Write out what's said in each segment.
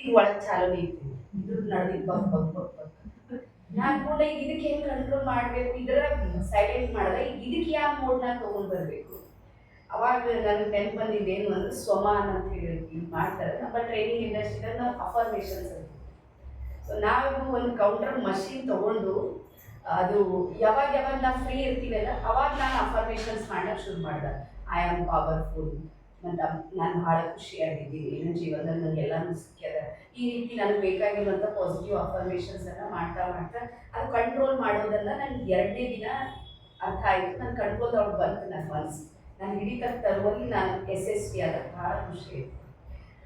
ಇದು ಒಳಗೆ ಚಾಲನೆ ಇತ್ತು ಇದ್ರ ನಡೆದಿದ್ದು ಬಗ್ ಬಕ್ ಬಗ್ ನಾನು ಕೂಡ ಇದಕ್ಕೆ ಹೆಂಗೆ ಕಂಟ್ರೋಲ್ ಮಾಡಬೇಕು? ಇದರ ಸೈಲೆಂಟ್ ಮಾಡಿದ್ರೆ ಇದಕ್ಕೆ ಯಾವ ಮೋಡ್ನ ತೊಗೊಂಡು ಬರಬೇಕು? ಅವಾಗ ನನ್ನ ನೆನ್ಪು ಬಂದಿದ್ದು ಏನು ಅಂದ್ರೆ ಸ್ವಮಾನ್ ಅಂತ ಹೇಳಿ ಮಾಡ್ತಾರೆ. ನಮ್ಮ ಟ್ರೈನಿಂಗ್ ಇಂಡಸ್ಟ್ರಿಯಲ್ಲಿ ನಾವು ಅಫರ್ಮೇಷನ್ಸ್ ಅಂತ ಸೊ ನಾವು ಒಂದು ಕೌಂಟರ್ ಮಷಿನ್ ತಗೊಂಡು, ಅದು ಯಾವಾಗ ಯಾವಾಗ ನಾವು ಫ್ರೀ ಇರ್ತೀವಲ್ಲ ಅವಾಗ ನಾನು ಅಫರ್ಮೇಷನ್ಸ್ ಮಾಡಕ್ಕೆ ಶುರು ಮಾಡ್ದೆ. ಐ ಆಮ್ ಪವರ್ಫುಲ್ ಮತ್ತು ನಾನು ಭಾಳ ಖುಷಿಯಾಗಿದ್ದೀನಿ. ನನ್ನ ಜೀವನದಲ್ಲಿ ನನಗೆ ಎಲ್ಲನೂ ಸಿಕ್ಕಿದೆ. ಈ ರೀತಿ ನನಗೆ ಬೇಕಾಗಿರುವಂಥ ಪಾಸಿಟಿವ್ ಅಫರ್ಮೇಷನ್ಸನ್ನು ಮಾಡ್ತಾ ಮಾಡ್ತಾ ಅದು ಕಂಟ್ರೋಲ್ ಮಾಡೋದೆಲ್ಲ ನನಗೆ ಎರಡನೇ ದಿನ ಅರ್ಥ ಆಯಿತು. ನನ್ನ ಕಂಟ್ರೋಲ್ ಅವ್ರು ಬಂತು ನನ್ನ ಮನಸ್ಸು. ನಾನು ಹಿಡಿತಕ್ಕೆ ತರುವಲ್ಲಿ ನಾನು ಯಶಸ್ವಿ ಆದ ಭಾಳ ಖುಷಿ ಆಯಿತು.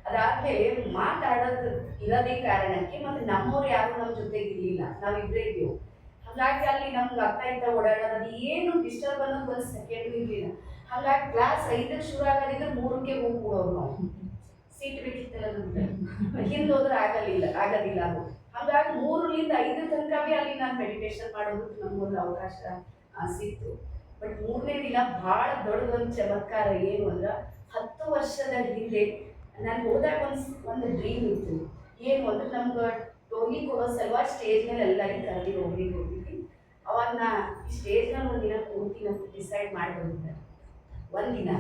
ಅದಾದಮೇಲೆ ಮಾತಾಡೋದು ಇರೋದೇ ಕಾರಣಕ್ಕೆ ಮತ್ತು ನಮ್ಮವ್ರು ಯಾರು ನಮ್ಮ ಜೊತೆಗೆ ಇರಲಿಲ್ಲ. ನಾವಿಬ್ಬರೇ ಇದ್ದೀವಿ ಹಾಗಾಗಿ ಅಲ್ಲಿ ನಮ್ಗೆ ಅರ್ಥ ಇದ್ದ ಓಡಾಡೋದು ಏನು ಡಿಸ್ಟರ್ಬ್ ಅನ್ನೋದು ಒಂದು ಸೆಕೆಂಡ್ ಇರಲಿಲ್ಲ. ಹಾಗಾಗಿ ಕ್ಲಾಸ್ ಐದಕ್ಕೆ ಶುರು ಆಗೋದಿದ್ರೆ ಮೂರಕ್ಕೆ ಹೋಗಿ ಕೂಡೋರು ನಾವು. ಸೀಟ್ ಬೇಕಿತ್ತಲ್ಲ ಹಿಂದೆ ಹೋದ್ರೆ ಆಗಲಿಲ್ಲ, ಆಗೋದಿಲ್ಲ ಅದು. ಹಾಗಾಗಿ ಮೂರರಿಂದ ಐದರ ತನಕ ಅಲ್ಲಿ ನಾನು ಮೆಡಿಟೇಷನ್ ಮಾಡೋದಕ್ಕೆ ನಮಗೊಂದು ಅವಕಾಶ ಸಿಕ್ತು. ಬಟ್ ಮೂರನೇ ದಿನ ಭಾಳ ದೊಡ್ಡದೊಂದು ಚಮತ್ಕಾರ ಏನು ಅಂದ್ರೆ ಹತ್ತು ವರ್ಷದ ಹಿಂದೆ ನಾನು ಹೋದಾಗ ಒಂದು ಒಂದು ಡ್ರೀಮ್ ಇತ್ತು. ಏನು ಅಂದ್ರೆ ನಮ್ಗೆ ಟೋನಿ ಕೊಡೋ ಸಲುವಾಗಿ ಸ್ಟೇಜ್ ಮೇಲೆ ಎಲ್ಲರಿಗೆ ಕರೆದಿ ಹೋಗಿ ಹೋಗಿದ್ವಿ. ಅವಾಗ ನಾ ಈ ಸ್ಟೇಜ್ ಮೇಲೆ ಒಂದು ದಿನ ಕೂರ್ತೀನಿ ಅಂತ ಡಿಸೈಡ್ ಮಾಡಿ ಒಂದಿನ.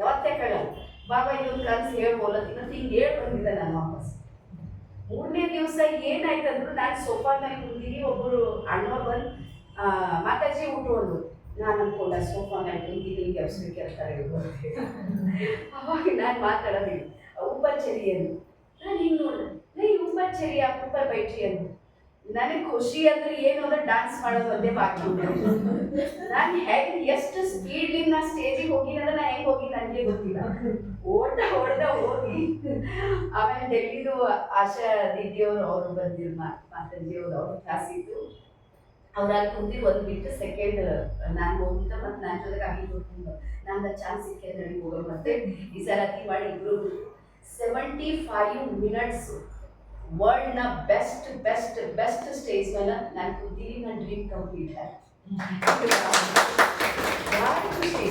ಯಾವತ್ತೇ ಕಳಲ್ಲ ಬಾಬಾ ಇದೊಂದು ಕನಸು ಹೇಳ್ಬೋಲತ್ತೀನಿ ಇವತ್ತು ಹಿಂಗೆ ಹೇಳಿ ನಾನು ವಾಪಸ್. ಮೂರನೇ ದಿವಸ ಏನಾಯ್ತು ಅಂದ್ರು ನಾನು ಸೋಫಾ ಮೇಲೆ ಕುಂತೀನಿ ಒಬ್ಬರು ಅಣ್ಣವ್ರು ಬಂದು ಮಾತಾಜಿ ಉಟ್ಕೊಂಡು, ನಾನು ಅನ್ಕೊಂಡ ಸೋಫಾ ಮೇಲೆ ಕುಂತೀನಿ ಹಿಂಗೆ ಕೇಳ್ತಾರೆ ಇವ್ರು ಅಂತ ಅವಾಗ ನಾನು ಮಾತಾಡೋದಿಲ್ಲ. ಉಪಚರಿ ಎಂದು ನಾನು ಹಿಂಗೆ ನೋಡಿದೆ ನೈ ಆ ಅಪ್ಪ ಬೈಟ್ರಿ ಎಂದು ನನಗೆ ಖುಷಿ ಅಂದ್ರೆ ಏನು ಅಂದ್ರೆ ಡಾನ್ಸ್ ಮಾಡೋದು ಒಂದೇ ಬಾಕಿ ನಾನು ಹೆಂಗ್ ಎಷ್ಟು ಸ್ಪೀಡ್ಲಿ ನಾ ಸ್ಟೇಜಿಗೆ ಹೋಗಿ ಅಂದ್ರೆ ನಾ ಹೆಂಗ್ ಹೋಗಿ ನನಗೆ ಗೊತ್ತಿಲ್ಲ. ಓಡ್ತಾ ಓಡ್ತಾ ಹೋಗಿ ಆಮೇಲೆ ಡೆಲ್ಲಿದು ಆಶಾ ದಿದ್ಯವ್ರು ಅವರು ಬಂದಿರು ಮಾತಾಜಿ ಅವ್ರು ಅವ್ರ ಕ್ಲಾಸ್ ಇತ್ತು ಅವ್ರು ಅಲ್ಲಿ ಒಂದು ಬಿಟ್ಟು ಸೆಕೆಂಡ್ ನಾನು ಹೋಗ್ತಾ ಮತ್ತೆ ನನ್ನ ಜೊತೆಗೆ ಆಗಿ ಹೋಗ್ತೀನಿ ನನ್ನ ಚಾನ್ಸ್ ಸಿಕ್ಕಿದ್ರೆ ಹೋಗೋ ಮತ್ತೆ ಈ ಸಲ ಅತಿ ಮಾಡಿ ಇಬ್ರು. ಸೆವೆಂಟಿ ಫೈವ್ ಮಿನಿಟ್ಸ್ ವರ್ಲ್ಡ್ನ ಬೆಸ್ಟ್ ಬೆಸ್ಟ್ ಬೆಸ್ಟ್ ಸ್ಟೇಜ್ ನಾನು ಕೂತೀನಿ ನನ್ನ ಡ್ರೀಮ್ ಕಂಪ್ಲೀಟ್ ಆಯ್ತು. ಭಾಳ ಖುಷಿ.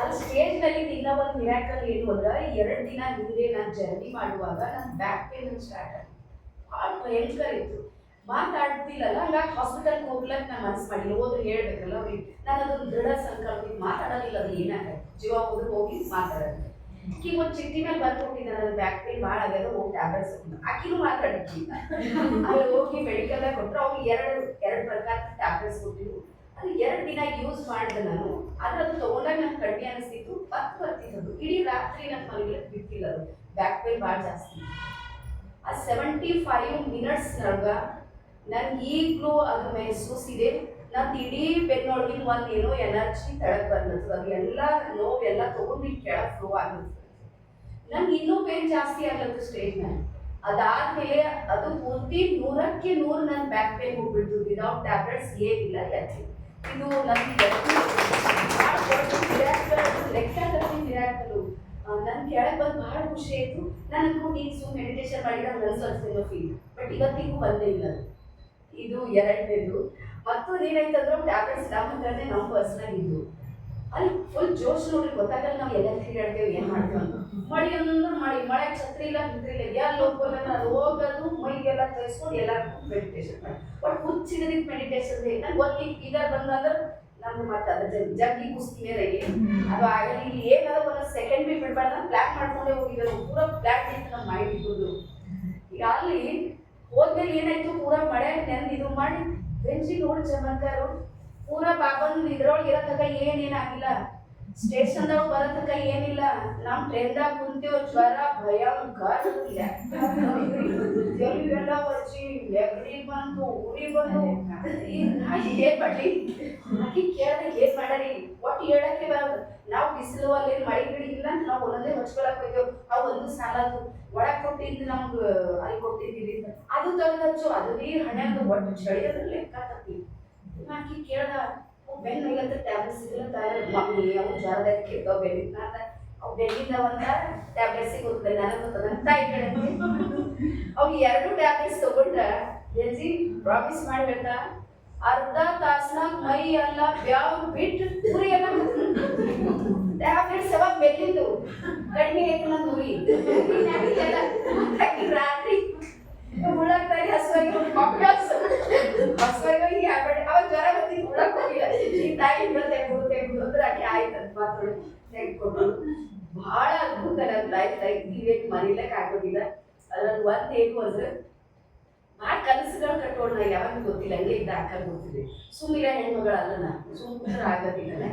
ಅದು ಸ್ಟೇಜ್ನಲ್ಲಿ ದಿನ ಒಂದು ಮಿರಾಕಲ್ ಏನು ಅಂದ್ರೆ ಎರಡು ದಿನ ಹಿಂದೆ ನಾನು ಜರ್ನಿ ಮಾಡುವಾಗ ನನ್ನ ಬ್ಯಾಕ್ ಪೇನ್ ಸ್ಟಾರ್ಟ್ ಆಯ್ತು. ಭಾಳ ಭಯಂಕರ ಇತ್ತು. ಮಾತಾಡ್ತಿಲ್ಲಲ್ಲ, ಹಂಗಾಗಿ ಹಾಸ್ಪಿಟಲ್ಗೆ ಹೋಗ್ಲಕ್ಕೆ ನಾನು ಮನಸ್ಸು ಮಾಡಿಲ್ಲ. ಹೋದ್ರೆ ಹೇಳ್ಬೇಕಲ್ಲ ನಾನು ಅದೊಂದು ದೃಢ ಸಂಕಲ್ಪ ಮಾತಾಡೋದಿಲ್ಲ, ಅದು ಏನಾಗತ್ತೆ ಜೀವ ಹೋದ್ರೆ ಹೋಗಿ ಮಾತಾಡೋದು. ಈಗ ಒಂದು ಚಿಟ್ಟಿ ಮೇಲೆ ಬರ್ಕೊಟ್ಟಿದ್ದೆ ನನ್ನ ಬ್ಯಾಕ್ ಪೇನ್ ಭಾಳ ಆಗ್ಯದ, ಹೋಗಿ ಟ್ಯಾಬ್ಲೆಟ್ಸ್ ಆಕಿನೂ ಮಾತಾಡ್ತೀನಿ ಅಲ್ಲಿ ಹೋಗಿ ಮೆಡಿಕಲ್ ಕೊಟ್ಟರು ಅವ್ರು ಎರಡು ಎರಡು ಪ್ರಕಾರ ಟ್ಯಾಬ್ಲೆಟ್ಸ್ ಕೊಟ್ಟಿದ್ರು. ಅದು ಎರಡು ದಿನ ಯೂಸ್ ಮಾಡಿದೆ ನಾನು. ಆದ್ರೆ ಅದು ತಗೊಂಡಾಗ ನಂಗೆ ಕಡಿಮೆ ಅನಿಸ್ತಿತ್ತು. ಮತ್ತೆ ಬರ್ತಿತ್ತು ಇಡೀ ರಾತ್ರಿ ನನ್ನ ಮನೆಗೆ ಬಿಟ್ಟಿಲ್ಲ ಅದು. ಬ್ಯಾಕ್ ಪೇನ್ ಭಾಳ ಜಾಸ್ತಿ. ಆ ಸೆವೆಂಟಿ ಫೈವ್ ಮಿನಿಟ್ಸ್ ಮಿನಿಟ್ಸ್ನಾಗ ನನ್ಗೆ ಈಗಲೂ ಅದು ಮೆಹಸೂಸಿದೆ ನಂದು ಇಡೀ ಬೆನ್ನೊಳಗಿನ ಒಂದು ಏನೋ ಎನರ್ಜಿ ಕೆಳಗೆ ಬಂದದ್ದು. ಅದು ಎಲ್ಲ ನೋವೆಲ್ಲ ತಗೊಂಡು ಕೆಳಗೆ ಫ್ಲೋ ಆಗಿತ್ತು ನಂಗೆ ಇನ್ನೂ ಪೇನ್ ಜಾಸ್ತಿ ಆಗಲ್ಲ ಸ್ಟೇಜ್ ಮೇಲೆ ಅದಾದ್ಮೇಲೆ ಅದು ಪೂರ್ತಿ ನೂರಕ್ಕೆ ನೂರು ನನ್ನ ಬ್ಯಾಕ್ ಪೇನ್ ಹೋಗ್ಬಿಡ್ತು. ವಿದೌಟ್ ಟ್ಯಾಬ್ಲೆಟ್ಸ್ ಏನಿಲ್ಲ ಎತ್ತಿ. ಇದು ನನಗೆ ಕಟ್ಟಿ ಮಿರಾಕಲು ನನ್ನ ಕೆಳಗೆ ಬಂದು ಬಹಳ ಖುಷಿ ಆಯಿತು. ನಾನು ಅನ್ಕೊಂಡು ಈಗ ಸುಮ್ಮನೆ ಮೆಡಿಟೇಷನ್ ನನ್ನ ಸ್ವಲ್ಪ ಫೀಲ್ ಬಟ್ ಇವತ್ತಿಗೂ ಬಂದೇ ಇಲ್ಲ. ಇದು ಎರಡನೇದು. ಮತ್ತೊಂದು ಏನಾಯ್ತಂದ್ರೆ ಟ್ಯಾಬ್ಲೆಟ್ಸ್ ಹತ್ರನೇ ನಮ್ಮ ಪರ್ಸ್ನಲ್ ಇದ್ದು ಅಲ್ಲಿ ಫುಲ್ ಜೋಶ್ ನೋಡ್ರಿ, ಗೊತ್ತಾಗಲ್ಲ ನಾವು ಎಲ್ಲ ತಿರುಗಾಡ್ತೇವೆ, ಏನು ಮಾಡ್ತೇವೆ ಮಳೆ ಅಂದ್ರೆ ಮಳಿ ಮಳೆ ಛತ್ರಿ ಇಲ್ಲ ಛತ್ರಿ ಇಲ್ಲ, ಎಲ್ಲಿ ಹೋಗ್ಬೇಕಂದ್ರೆ ಅದು ಹೋಗೋದು, ಮೈಗೆಲ್ಲ ತರಿಸ್ಕೊಂಡು ಎಲ್ಲ ಮೆಡಿಟೇಷನ್ ಮಾಡಿ. ಬಟ್ ಹುಚ್ಚಿದ್ರಿಗೆ ಮೆಡಿಟೇಷನ್ ನಂಗೆ ಒಂದು ಇದರ ಬಂದಂದ್ರೆ ನಮ್ಗೆ ಮತ್ತೆ ಅದ್ರ ಜಗ್ಗಿ ಕುಸ್ತಿ ಮೇಲೆ ಅದು ಆಗಲಿ, ಇಲ್ಲಿ ಏನಾದ್ರು ಒಂದು ಸೆಕೆಂಡ್ ಬಿ ಬಿಡ್ಬಾರ್ದು ಬ್ಲಾಕ್ ಮಾಡ್ಕೊಂಡೇ ಹೋಗಿದ್ದೆ ಪೂರ ಬ್ಲಾಕ್ ಇತ್ತು ನಮ್ಮ ಮೈಂಡ್ ಇದ್ದು ಈಗ ಅಲ್ಲಿ ಹೋದ್ಮೇಲೆ ಏನಾಯ್ತು? ಪೂರ ಮಳೆ ನೆಂದು ಇದು ಮಾಡಿ ಗಂಜಿ ನೋಡಿ ಚಮತ್ಕಾರ. ಪೂರ ಪಾಪನು ಇದ್ರೊಳಗೆ ಇರತಕ್ಕ ಏನೇನಾಗಿಲ್ಲ ಸ್ಟೇಷನ್ದಾಗ ಬರತಕ್ಕ ಏನಿಲ್ಲ. ನಮ್ಮ ಟ್ರೈನ್ದಾಗ ಕುಂತೇವ್, ಜ್ವರ ಭಯಂಕರ ಎಲ್ಲ ಬರ್ಚಿ ನೆಗಡಿ ಬಂತು ಊರಿ ಬಂದು ಏನ್ ಮಾಡ್ಲಿ? ಹಾಕಿ ಕೇಳಿದ್ರೆ ಏನ್ ಮಾಡರಿ ಒಟ್ಟು ಹೇಳಕ್ಕೆ ಬರಲ್ಲ. ನಾವು ಬಿಸಿಲು ಅಲ್ಲಿ ಮಳಿ ನಾವು ಒಂದೊಂದೇ ಹಚ್ಕೊಳಕ್ ಹೋಗ್ತೇವ್ ಅವು ಒಂದು ಸಾಲದು ಒಳಗೆ ಕೊಟ್ಟಿದ್ದು ನಮ್ಗೆ, ಅಲ್ಲಿ ಕೊಟ್ಟಿದ್ದೀವಿ ಅದು ತಂದು ಹಚ್ಚು ಅದು ನೀರು ಹಣ್ಯಾಗ ಒಟ್ಟು ಚಳಿ ಅದ್ರ ಲೆಕ್ಕ ತಪ್ಪಿ ಆಕಿ ಕೇಳ್ದ ಬೆನ್ನು ಇಲ್ಲಂತ ಟ್ಯಾಬ್ಲೆಟ್ ಸಿಗಲ್ಲ ತಾಯಿ ಮಮ್ಮಿ, ಅವು ಜ್ವರದಾಗ ಕೆಟ್ಟೋ ಬೆನ್ನಿನ ಅವು ಬೆನ್ನಿಂದ ಒಂದ ಟ್ಯಾಬ್ಲೆಟ್ ಸಿಗುತ್ತೆ ನನಗೆ ಗೊತ್ತದ ತಾಯಿ ಕಡೆ ಅವು ಎರಡು ಟ್ಯಾಬ್ಲೆಟ್ಸ್ ತಗೊಂಡ ಎಲ್ಜಿ ಪ್ರಾಮಿಸ್ ಮಾಡಿ ಅರ್ಧ ತಾಸ್ನಾಗ ಮೈ ಎಲ್ಲ ಬ್ಯಾವ್ ಬಿಟ್ಟು ಉರಿ ಎಲ್ಲ ಬೆಲ್ಲಿದ್ದು ಕಡಿಮೆ ಐತಲ್ಲ ನೂರಿ ರಾತ್ರಿ ಉಳಕ್ತಾಗಿ ಹಸುವಾಗಿ ಹಸುವಾಗಿ ಹ್ಯಾಬಿಟ್ ಅವ ಜ್ವರ ಬಂದಿದ್ದು ಉಳಕ್ ಹೋಗಿಲ್ಲ ಈ ತಾಯಿ ಮತ್ತೆ ತೆಗ್ದು ತೆಗ್ದು ಅಂದ್ರೆ ಆಕೆ ಆಯ್ತು ಅಂತ ಮಾತ್ರ ತೆಗೆದುಕೊಂಡು ಬಹಳ ಅದ್ಭುತ ನನ್ನ ಲೈಫ್ ಲೈಫ್ ನೀವೇನು ಮರೀಲಕ್ಕೆ ಆಗೋದಿಲ್ಲ ಅದ್ರಲ್ಲಿ ಒಂದು ಏನು ಅಂದ್ರೆ ಭಾಳ ಕನಸುಗಳು ಕಟ್ಕೊಂಡು ನಾ ಯಾವಾಗ ಗೊತ್ತಿಲ್ಲ ಹಂಗೆ ಇದ್ದ ಅಕ್ಕ ಗೊತ್ತಿದೆ ಸುಮ್ಮನೆ ಹೆಣ್ಮಗಳಲ್ಲ ನಾನು ಸುಮ್ಮನೆ ಆಗೋದಿಲ್ಲ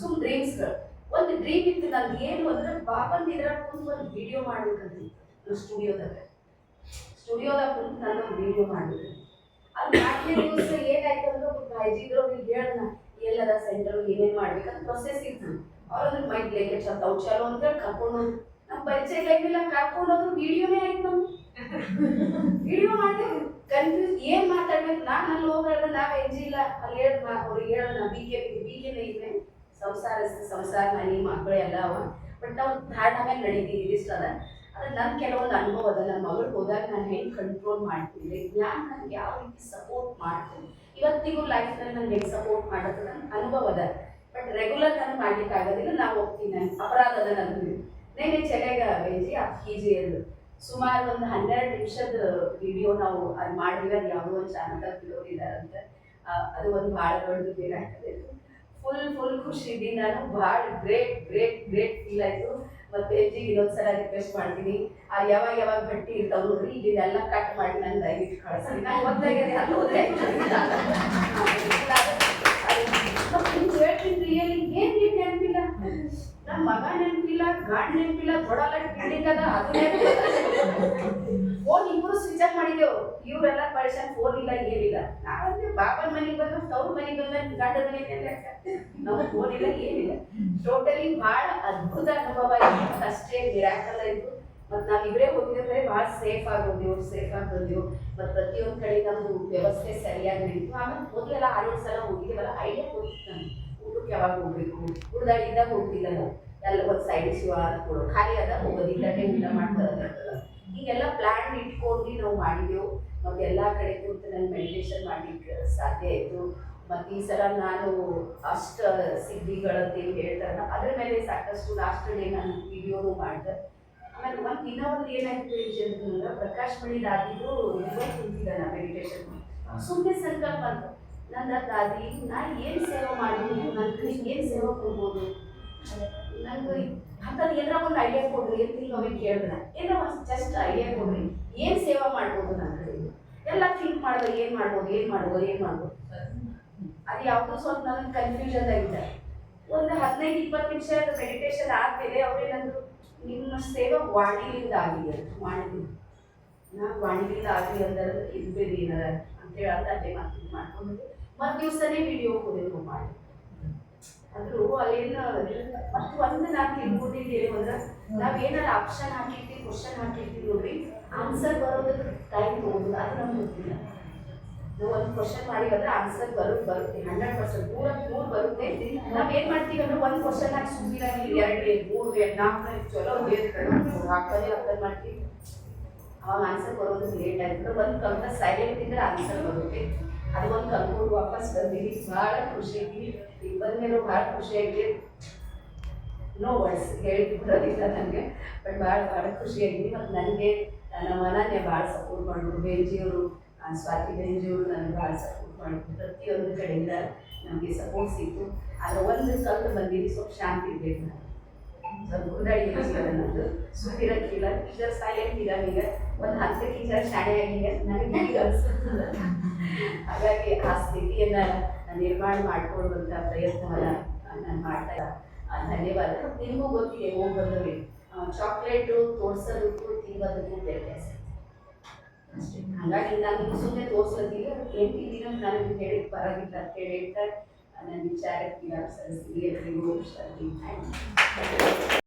ಸುಮ್ಮ ಡ್ರೀಮ್ಸ್ಗಳು ಒಂದು ಡ್ರೀಮ್ ಇತ್ತು. ನಂದು ಏನು ಅಂದ್ರೆ ಬಾಬನ್ ಇದ್ರಾಗ ಕುಂತು ಒಂದು ವಿಡಿಯೋ ಮಾಡ್ಬೇಕಂತ ಸ್ಟುಡಿಯೋದಾಗ ಸ್ಟುಡಿಯೋದಾಗ ಕುಂತು ನಾನು ವಿಡಿಯೋ ಮಾಡ್ಬೇಕು ಅದು ನಾಲ್ಕನೇ ದಿವಸ ಏನಾಯ್ತು ಅಂದ್ರೆ ಒಬ್ಬ ಕಾಯ್ಜಿದ್ರವ್ರಿಗೆ ಹೇಳೋಣ ಎಲ್ಲದ ಸೆಂಟರ್ ಏನೇನು ಮಾಡ್ಬೇಕಂತ ಪ್ರೊಸೆಸ್ ಇತ್ತು ಅವ್ರನ್ನ ಮೈ ಬ್ಲೇಕೆಟ್ ಅದಾವು ಚಲೋ ಅಂತ ಕರ್ಕೊಂಡು. ನಮ್ಮ ಪರಿಚಯ ಇಲ್ಲ ಕರ್ಕೊಂಡು ಹೋದ್ರು ವಿಡಿಯೋನೇ ಆಯ್ತು ನಮ್ಗೆ ವಿಡಿಯೋ ಮಾಡ್ತೀವಿ ಕನ್ಫ್ಯೂಸ್ ಏನ್ ಮಾತಾಡ್ಬೇಕು? ನಾನು ಅಲ್ಲಿ ಹೋಗ್ಯಾರ ನಾವ್ ಇಲ್ಲ. ಅಲ್ಲಿ ಹೇಳ್ ಅವ್ರಿಗೆ ಹೇಳೋಣ ಬಿ ಕೆ ಬಿ ಕೆನೇ ಇದೆ ಸಂಸಾರ ಸಂಸಾರ ಮನೆ, ಮಕ್ಕಳು ಎಲ್ಲ ಅವ. ಬಟ್ ನಾವು ಧಾರಣ ಆಮೇಲೆ ನಡೀತೀವಿ ಇಷ್ಟ ಅದ. ಅದ್ರ ನನ್ನ ಕೆಲವೊಂದು ಅನುಭವ ಅದ. ನನ್ನ ಮಗಳು ಹೋದಾಗ ನಾನು ಹೆಂಗೆ ಕಂಟ್ರೋಲ್ ಮಾಡ್ತೀನಿ ಜ್ಞಾನ ನನಗೆ ಯಾವ ರೀತಿ ಸಪೋರ್ಟ್ ಮಾಡ್ತೀನಿ ಇವತ್ತಿಗೂ ಲೈಫ್ನಲ್ಲಿ ನನಗೆ ಹೆಂಗೆ ಸಪೋರ್ಟ್ ಮಾಡೋದು ನನ್ನ ಅನುಭವ ಅದ. ಬಟ್ ರೆಗ್ಯುಲರ್ ನಾನು ಮಾಡ್ಲಿಕ್ಕೆ ಆಗೋದಿಲ್ಲ, ನಾವು ಹೋಗ್ತೀನಿ ನಾನು ಅಪರಾಧ ಅದ ನನ್ನ ನೆನೆ ಚೆನ್ನಾಗ ಬೇಜಿ ಆ ಜಿ ಅದು ಸುಮಾರು ಒಂದು ಹನ್ನೆರಡು ನಿಮಿಷದ ವಿಡಿಯೋ ನಾವು ಅದು ಮಾಡಿದ್ವಿ. ಅದು ಯಾವುದೋ ಒಂದು ಚಾನಲ್ ಅಂತ. ಅದು ಒಂದು ಭಾಳ ದೊಡ್ಡದು ಬೇಕಾಗ್ತದೆ ಫುಲ್ ಫುಲ್ ಖುಷಿ ನಾನು ಭಾಳ ಗ್ರೇಟ್ ಗ್ರೇಟ್ ಗ್ರೇಟ್ ಫೀಲ್ ಆಯಿತು ಮತ್ತೆ ಇನ್ನೊಂದು ಸಲ ರಿಕ್ವೆಸ್ಟ್ ಮಾಡ್ತೀನಿ ಆ ಯಾವಾಗ ಯಾವಾಗ ಭಟ್ಟಿ ಇರ್ತಾವ ನೋಡ್ರಿ ಇದನ್ನೆಲ್ಲ ಕಟ್ ಮಾಡಿ ನನ್ನ ದಯವಿಟ್ಟು ಕಳಿಸಿ ನಾನು ಮೊದಲಾಗಿದೆ ಅಲ್ಲಿ ಹೋದ್ರೆ ಹೇಳ್ತೀನಿ ಏನ್ ನೀನ್ ನೆನಪಿಲ್ಲ ನಮ್ಮ ಮಗ ನೆನಪಿಲ್ಲ, ಗಾಡ್ ನೆನಪಿಲ್ಲ ದೊಡ್ಡಲ್ಲ ಬಿಲ್ಡಿಂಗ್ ಅದ ಫೋನ್ ಇಬ್ರು ಸ್ವಿಚ್ ಆಫ್ ಮಾಡಿದೆವು ಇವರೆಲ್ಲ ಪರ್ಸನ್ ಫೋನ್ ಇಲ್ಲ ಏನಿಲ್ಲ ನಾವಂದ್ರೆ ಬಾಬನ್ ಮನೆಗೆ ಬಂದ ತವ್ರ ಮನೆಗೆ ಬಂದ ಗಂಡ ಮನೆಗೆ ನಮ್ಮ ಫೋನ್ ಇಲ್ಲ ಏನಿಲ್ಲ ಟೋಟಲಿ ಬಹಳ ಅದ್ಭುತ ಅನುಭವ ಇತ್ತು. ಅಷ್ಟೇ ಮಿರಾಕಲ್ ಆಯ್ತು ಮತ್ತು ನಾವಿಬ್ಬರೇ ಹೋಗಿದ್ರೆ ಭಾಳ ಸೇಫ್ ಆಗಿ ಸೇಫ್ ಆಗಿ ಬಂದೆವು. ಮತ್ತು ಪ್ರತಿಯೊಂದು ಕಡೆ ನಮ್ಮದು ವ್ಯವಸ್ಥೆ ಸರಿಯಾಗಿ ನಡೀತು. ಆಮೇಲೆ ಮೊದಲೆಲ್ಲ ಆರೇಳು ಸಲ ಹೋಗಿದ್ದೇವಲ್ಲ ಐಡಿಯಾ ಕೊಡ್ತಿತ್ತು ನಾನು ಊಟಕ್ಕೆ ಯಾವಾಗ ಹೋಗ್ಬೇಕು? ಉಳ್ದಾಡಿದ್ದಾಗ ಹೋಗ್ತಿಲ್ಲ ನಾವು. ಎಲ್ಲ ಒಂದು ಸೈಡ್ ಶಿವ ಕೊಡು ಖಾಲಿ ಅದ ಹೋಗೋದಿಲ್ಲ ಊಟ ಮಾಡ್ತಾರೆ ಹೀಗೆಲ್ಲ ಪ್ಲ್ಯಾನ್ ಇಟ್ಕೊಂಡು ನಾವು ಮಾಡಿದೆವು. ಮತ್ತು ಎಲ್ಲ ಕಡೆ ಕೂತು ನಾನು ಮೆಡಿಟೇಷನ್ ಮಾಡ್ಲಿಕ್ಕೆ ಸಾಧ್ಯ ಆಯಿತು. ಮತ್ತು ಈ ಸಲ ನಾನು ಅಷ್ಟ ಸಿದ್ಧಿಗಳಂತ ಏನು ಹೇಳ್ತಾರಲ್ಲ, ಅದ್ರ ಮೇಲೆ ಸಾಕಷ್ಟು ಲಾಸ್ಟ್ ಡೇ ನಾನು ವಿಡಿಯೋನು ಮಾಡಿದೆ. ಆಮೇಲೆ ಒಂದು ಇನ್ನೂ ಒಂದು ಏನಾಯ್ತು ಅಂತಂದ್ರೆ ಪ್ರಕಾಶ್ ಮಣಿ ದಾದಿದು ಇವತ್ತು ಕುಂತಿದ್ದೆ ನಾ ಮೆಡಿಟೇಷನ್ ಸುಮ್ಮನೆ ಸಂಕಲ್ಪ ಅಂತ ನನ್ನ ದಾದಿ ನಾ ಏನು ಸೇವೆ ಮಾಡ್ಬೋದು ನನ್ನ ಕೃಷ್ಣ ಏನು ಸೇವೆ ಕೊಡ್ಬೋದು? ನಂಗೆ ಅಂಥದ್ದು ಏನಾರ ಒಂದು ಐಡಿಯಾ ಕೊಡ್ರಿ ಅಂತ ಅವ್ರಿಗೆ ಕೇಳಿದ್ರೆ ಏನೋ ಒಂದು ಜಸ್ಟ್ ಐಡಿಯಾ ಕೊಡ್ರಿ, ಏನು ಸೇವೆ ಮಾಡ್ಬೋದು ನನ್ನ ಕಡೆಗೆ ಎಲ್ಲ ಥಿಂಕ್ ಮಾಡಿದ್ರೆ ಏನು ಮಾಡ್ಬೋದು ಏನು ಮಾಡ್ಬೋದು ಏನು ಮಾಡ್ಬೋದು? ಅದು ಯಾವುದೋ ಸ್ವಲ್ಪ ನನಗೆ ಕನ್ಫ್ಯೂಷನ್ ಆಗಿದೆ. ಒಂದು ಹದಿನೈದು, ಇಪ್ಪತ್ತು ನಿಮಿಷ ಮೆಡಿಟೇಷನ್ ಆದಮೇಲೆ ಅವ್ರೇನಂದ್ರು ನಿಮ್ಮ ಸೇವೆ ವಾಣಿಲಿಂದ ಆಗಿದೆ ನಾನು ನಾ ವಾಣಿಲಿಂದ ಆಗಲಿ ಅಂದ್ರೆ ಇರ್ಬೇಡಿ ಏನಾರ ಅಂತೇಳಿ ಅಂತ ಅದೇ ಮಾತು ಮಾಡ್ಕೊಂಡು ಮತ್ತು ದಿವಸನೇ ವಿಡಿಯೋ ಹೋದೆವು ಮಾಡಿ. ಅದು ಅಲ್ಲೇನ ಮತ್ತು ಒಂದು ನಾನು ತಿಳ್ಕೊಂಡಿದ್ದು ಏನು ಅಂದ್ರೆ ನಾವ್ ಏನಾರ ಆಪ್ಷನ್ ಹಾಕಿರ್ತೀವಿ ಕ್ವಶನ್ ಹಾಕಿರ್ತೀವಿ ನೋಡ್ರಿ ಆನ್ಸರ್ ಬರೋದಕ್ಕೆ ಟೈಮ್ ತಗೊಂಡು ಅದು ನಮ್ಗೆ ಗೊತ್ತಿಲ್ಲ. ನಾವು ಒಂದು ಕ್ವಶನ್ ಮಾಡಿದ್ರೆ ಆನ್ಸರ್ ಬರೋದು ಬರುತ್ತೆ ಹಂಡ್ರೆಡ್ ಪರ್ಸೆಂಟ್ ನೂರ ಪೂರ್ ಬರುತ್ತೆ. ನಾವ್ ಏನ್ ಮಾಡ್ತೀವಿ ಅಂದ್ರೆ ಒಂದು ಕ್ವಶನ್ ಹಾಕಿ ಸುಮ್ಮನೆ ಎರಡು ಮೂರು ಎರಡು ನಾಲ್ಕು ಚಲೋ ಹಾಕೋದೇ ಹಾಕೋದು ಮಾಡ್ತೀವಿ. ಅವಾಗ ಆನ್ಸರ್ ಬರೋದು ಲೇಟ್ ಆಯ್ತು. ಒಂದು ಕಲ್ತ ಸೈಲೆಂಟ್ ಇದ್ರೆ ಆನ್ಸರ್ ಬರುತ್ತೆ. ಅದು ಒಂದು ಕಲ್ಕೊಂಡು ವಾಪಸ್ ಬಂದಿರಿ. ಭಾಳ ಖುಷಿ ಐತಿ ಈಗ ಬಂದ್ಮೇಲೆ ಭಾಳ ಖುಷಿ ಐತಿ ನೋ ವರ್ಡ್ಸ್ ಹೇಳಿ ಬರೋದಿಲ್ಲ ನನಗೆ. ಬಟ್ ಭಾಳ ಭಾಳ ಖುಷಿ ಐತಿ ಮತ್ತು ನನಗೆ, ನನ್ನ ಮನನೇ ಭಾಳ ಸಪೋರ್ಟ್ ಮಾಡಿದ್ರು. ಬೇಂಜಿಯವರು ಸ್ವಾತಿ ಬೇಂಜಿಯವರು ನನಗೆ ಭಾಳ ಸಪೋರ್ಟ್ ಮಾಡಿದ್ರು. ಪ್ರತಿಯೊಂದು ಕಡೆಯಿಂದ ನಮಗೆ ಸಪೋರ್ಟ್ ಸಿಕ್ತು ಆದರೆ ಒಂದು ಕಲ್ತು ಬಂದಿದ್ದೀನಿ ಸ್ವಲ್ಪ ಶಾಂತಿ ಇರಬೇಕು ನಾನು ಸ್ವಲ್ಪ ಕುದಾಡಿ ನನ್ನದು ಸುತ್ತಿರಕ್ಕಿಲ್ಲ ಈಗ ಸೈಲೆಂಟ್ ಇರೋಂಗಿಲ್ಲ ಒಂದು ಹಂತಕ್ಕೆ ಈಗ ಶಾಣೆ ಆಗಿದೆ ನನಗೆ ಈಗ ಅನಿಸ್ತದೆ ಹಾಗಾಗಿ ಆ ಸ್ಥಿತಿಯನ್ನು ನಿರ್ಮಾಣ ಮಾಡಿಕೊಳ್ಳುವಂಥ ಪ್ರಯತ್ನವನ್ನು ನಾನು ಮಾಡ್ತಾ ಇಲ್ಲ. ಆ, ಧನ್ಯವಾದ ನಿಮಗೂ ಗೊತ್ತಿದೆ ಹೋಗಿ ಬಂದವಿ ಚಾಕ್ಲೇಟು ತೋರ್ಸೋದಕ್ಕೂ ತಿನ್ನೋದಕ್ಕೂ ವ್ಯತ್ಯಾಸ ಐತೆ. ಅಷ್ಟೇ ಹಾಗಾಗಿ ನಾನು ಸುಮ್ಮನೆ ತೋರ್ಸೋದಿಲ್ಲ ಎಂಟು ದಿನ ನನಗೆ ಹೇಳಿ ಬರೋದಿಲ್ಲ ಅಂತ ಹೇಳಿ ಹೇಳ್ತಾರೆ અને વિચારે કે આપ સરસ રીતે એટલી બહુ શરદી થાય.